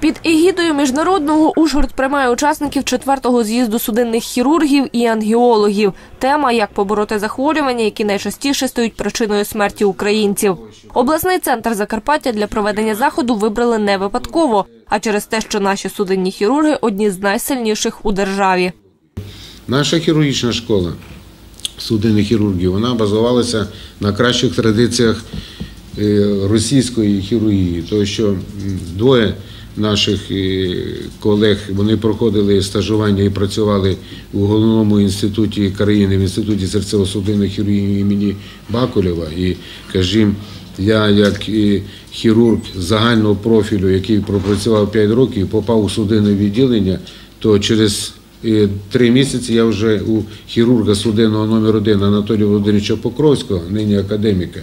Під егідою міжнародного Ужгород приймає учасників четвертого з'їзду судинних хірургів і ангіологів. Тема як побороти захворювання, які найчастіше стають причиною смерті українців. Обласний центр Закарпаття для проведення заходу вибрали не випадково, а через те, що наші судинні хірурги одні з найсильніших у державі. Наша хірургічна школа судинних хірургів вона базувалася на кращих традиціях е, російської хірургії, тому що двоє наших е, колег вони проходили стажування і працювали у головному інституті країни, в інституті серцево-судинної хірургії імені Бакулєва. І кажімо, я як е, хірург загального профілю, який пропрацював 5 років, попав у судинне відділення, то через е, три місяці я вже у хірурга судинного номер 1 Анатолія Володимировича Покровського, нині академіка,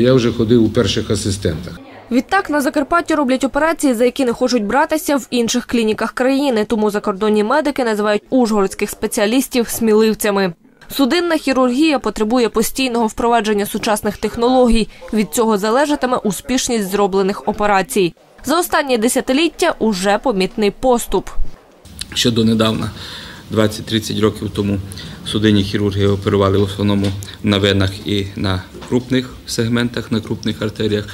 я вже ходив у перших асистентах. Відтак на Закарпатті роблять операції, за які не хочуть братися в інших клініках країни. Тому закордонні медики називають ужгородських спеціалістів сміливцями. Судинна хірургія потребує постійного впровадження сучасних технологій. Від цього залежатиме успішність зроблених операцій. За останні десятиліття уже помітний поступ. Ще донедавна, 20-30 років тому, судинні хірурги оперували в основному на венах і на крупних сегментах, на крупних артеріях,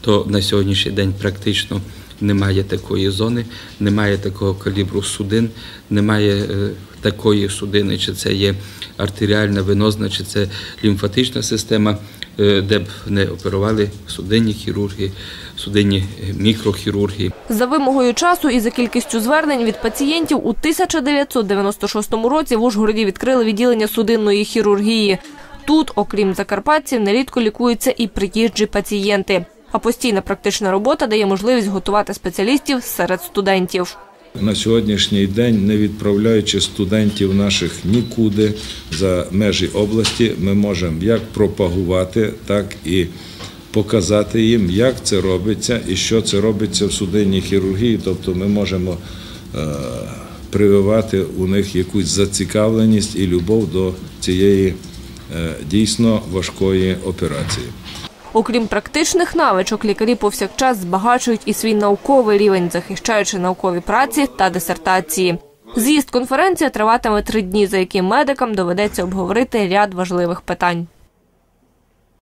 то на сьогоднішній день практично немає такої зони, немає такого калібру судин, немає е, такої судини, чи це є артеріальна венозна, чи це лімфатична система, е, де б не оперували судинні хірурги, судинні мікрохірурги. За вимогою часу і за кількістю звернень від пацієнтів у 1996 році в Ужгороді відкрили відділення судинної хірургії. Тут, окрім закарпатців, нерідко лікуються і приїжджі пацієнти. А постійна практична робота дає можливість готувати спеціалістів серед студентів. На сьогоднішній день, не відправляючи студентів наших нікуди за межі області, ми можемо як пропагувати, так і показати їм, як це робиться і що це робиться в судинній хірургії. Тобто ми можемо е, прививати у них якусь зацікавленість і любов до цієї е, дійсно важкої операції. Окрім практичних навичок, лікарі повсякчас збагачують і свій науковий рівень, захищаючи наукові праці та дисертації. З'їзд конференція триватиме три дні, за які медикам доведеться обговорити ряд важливих питань.